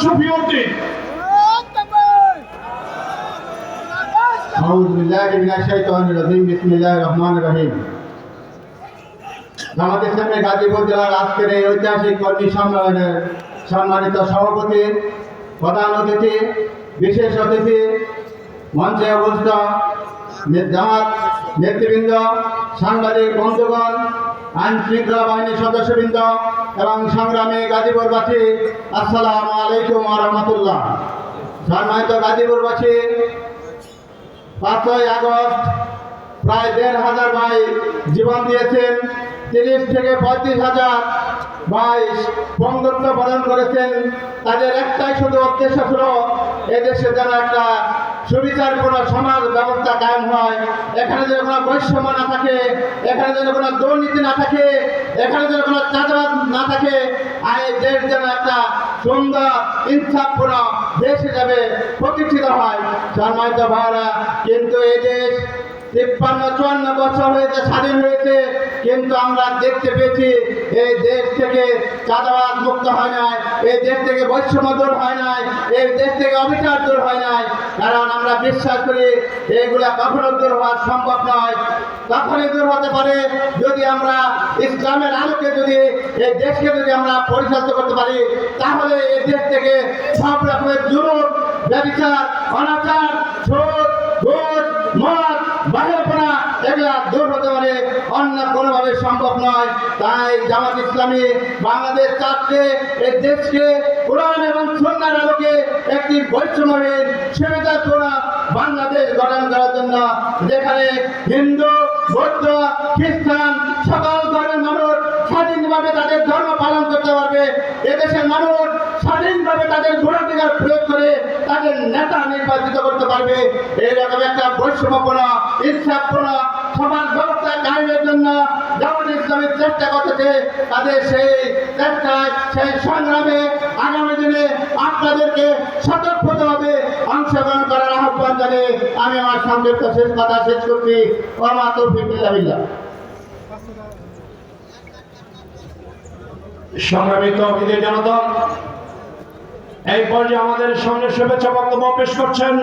শফিউদ্দিন أعوذ بالله من الشيطان الرجيم بسم الله الرحمن الرحيم জামাত ইসলামী গাজীপুর জেলার আজকের এই ঐতিহাসিক কর্মী সম্মেলনের সম্মানিত সভাপতি প্রধান অতিথি বিশেষ অতিথি মঞ্চে অবস্থিত নে- জামাত নেতৃবৃন্দ, সাংবাদিক, বন্ধুগণ আইন শৃঙ্খলা বাহিনীর সদস্যবৃন্দ এবং সংগ্রামী গাজীপুরবাসী, আসসালাম আলাইকুম রহমতুল্লাহ। সম্মানিত গাজীপুরবাসী, পাঁচই আগস্ট প্রায় দেড় হাজার ভাই জীবন দিয়েছেন, তিরিশ থেকে পঁয়ত্রিশ হাজার ভাই বন্ধুত্ব পালন করেছেন। তাদের একটাই শুধু উদ্দেশ্য ছিল, এদেশে যেন একটা সুবিচারপূর্ণ সমাজ ব্যবস্থা কায়েম হয়। এখানে যেন কোনো বৈষম্য না থাকে, এখানে যেন কোনো দুর্নীতি না থাকে, এখানে যেন কোনো চাঁদাবাদ না থাকে আর এই দেশ যেন একটা সুন্দর, ইনসাফপূর্ণ দেশ হিসাবে প্রতিষ্ঠিত হয়। সম্মানিত ভাইরা কিন্তু এই দেশ তিপ্পান্ন, চুয়ান্ন বছর হয়েছে, স্বাধীন হয়েছে, কিন্তু আমরা দেখতে পেয়েছি এই দেশ থেকে চাঁদাবাদ মুক্ত হয় নাই, এই দেশ থেকে বৈষম্য দূর হয় নাই, এই দেশ থেকে অবিচার দূর হয় নাই। কারণ আমরা বিশ্বাস করি এইগুলা কখনো দূর হওয়া সম্ভব নয়। তখনই দূর হতে পারে যদি আমরা ইসলামের আলোকে যদি এই দেশকে যদি আমরা পরিচালিত করতে পারি, তাহলে এই দেশ থেকে সব রকমের জুলুম, ব্যবচার, অনাচার সুদ ঘুষ মদ বাহিরপনা এগুলা দূর হতে পারে, অন্য কোনোভাবে সম্ভব নয়। তাই জামাত ইসলামী বাংলাদেশ চাচ্ছে এই দেশকে কোরআন এবং সন্ন্যার আলোকে একটি বৈষম্যহীন সুবিধাপূর্ণ বাংলাদেশ গঠন করার জন্য যেখানে হিন্দু, বৌদ্ধ, খ্রিস্টান সকল ধর্মের মানুষ স্বাধীনভাবে তাদের ধর্ম পালন করতে পারবে। এদেশের মানুষ স্বাধীনভাবে তাদের ভোটাধিকার প্রয়োগ করে তাদের নেতা নির্বাচিত করতে পারবে। এইরকম একটা বৈষম্যপূর্ণ, ইচ্ছাপূর্ণ সমাজ ব্যবস্থা কায়েমের জন্য জামাত চেষ্টা করতেছে তাদের সেই চেষ্টায়, সেই সংগ্রামে আগামী দিনে আপনাদেরকে সতর্কভাবে অংশগ্রহণ করার আহ্বান জানিয়ে আমি আমার সংক্ষিপ্ত শেষ কথা শেষ করছি। ওমা তৌফিক ইল্লা বিল্লাহ। সংগ্রামী তহিদের জনতা, এই পর্যায়ে আমাদের সামনে শুভেচ্ছা বক্তব্য পেশ করছেন